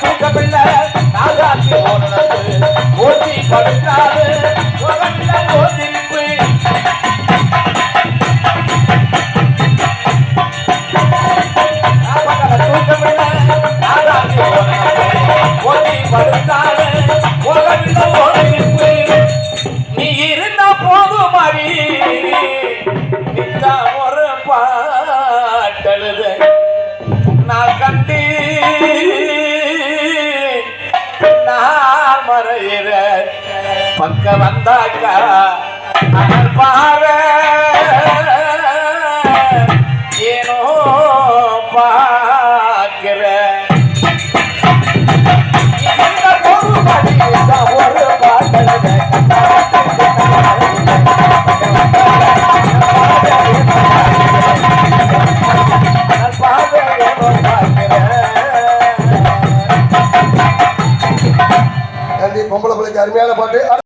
தூக்க பிள்ளை நாகாத்தி போனது. ஓட்டி படுத்தாது நான் கண்டேன் மறையிற. பக்க வந்தாக்கா அனல் பார பொம்பளை பிள்ளைக்கு அருமையான பாட்டு.